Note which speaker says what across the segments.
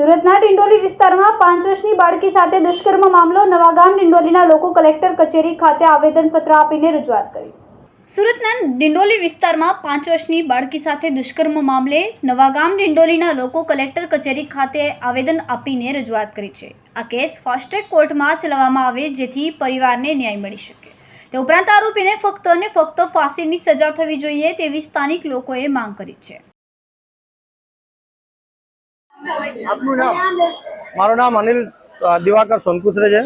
Speaker 1: સુરતના ડિંડોલી વિસ્તારમાં પાંચ વર્ષની બાળકી સાથે દુષ્કર્મ મામલો. નવાગામ ડિંડોલીના લોકો કલેક્ટર કચેરી ખાતે આવેદનપત્ર આપીને રજૂઆત કરી. સુરતના ડિંડોલી વિસ્તારમાં પાંચ વર્ષની બાળકી સાથે દુષ્કર્મ મામલે નવાગામ ડિંડોલીના લોકો કલેક્ટર કચેરી ખાતે આવેદન આપીને રજૂઆત કરી છે. આ કેસ ફાસ્ટ ટ્રેક કોર્ટમાં ચલાવવામાં આવે જેથી પરિવારને ન્યાય મળી શકે. તે ઉપરાંત આરોપીને ફક્ત અને ફક્ત ફાંસીની સજા થવી જોઈએ તેવી સ્થાનિક લોકોએ માંગ કરી છે.
Speaker 2: આપનું નામ?
Speaker 3: મારું નામ અનિલ દિવાકર સોનકુસરે છે.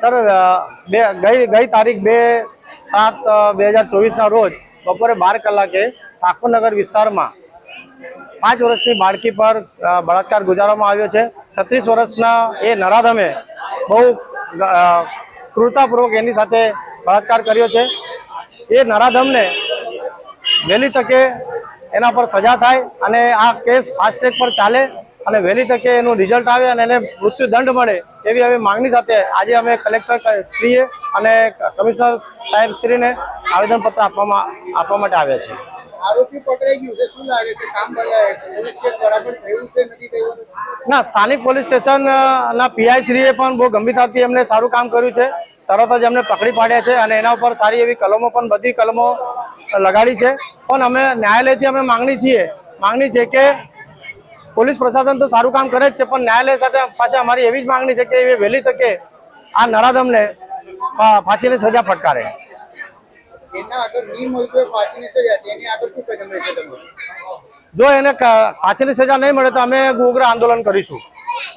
Speaker 3: સર બે ગઈ ગઈ તારીખ બે સાત બે હજાર ચોવીસના રોજ બપોરે બાર કલાકે ઠાકોરનગર વિસ્તારમાં પાંચ વર્ષની બાળકી પર બળાત્કાર ગુજારવામાં આવ્યો છે. છત્રીસ વર્ષના એ નરાધમે બહુ ક્રૂરતાપૂર્વક એની સાથે બળાત્કાર કર્યો છે. એ નરાધમને વહેલી તકે એના પર સજા થાય અને આ કેસ ફાસ્ટ પર ચાલે અને વહેલી તકે એનું રિઝલ્ટ આવે અને એને મૃત્યુદંડ મળે એવી અમે માંગણી સાથે આજે અમે કલેક્ટર શ્રીએ અને કમિશનર સાહેબ શ્રીને આવેદનપત્ર આપવામાં આપવા માટે આવ્યા છે
Speaker 2: આરોપી પકડાઈ ગયું છે. શું લાગે છે? કામ પોલીસ કેસ બરાબર થયું છે? નથી થયું?
Speaker 3: ના, સ્થાનિક પોલીસ સ્ટેશન ના પીઆઈ પણ બહુ ગંભીરતાથી એમને સારું કામ કર્યું છે. તરત જ એમને પકડી પાડ્યા છે અને એના ઉપર સારી એવી કલમો પણ, બધી કલમો લગાડી છે. પણ અમે ન્યાયાલયથી અમે માંગણી છીએ, માંગણી છે કે પોલીસ પ્રશાસન તો સારું કામ કરે જ છે, પણ ન્યાયાલય સાથે પાછા અમારી એવી જ માંગણી છે કે એ વહેલી તકે આ નરાધમને ફાંસીની સજા ફટકારે. જો એને ક- સજા નહીં મળે તો અમે ઉગ્ર આંદોલન કરીશું.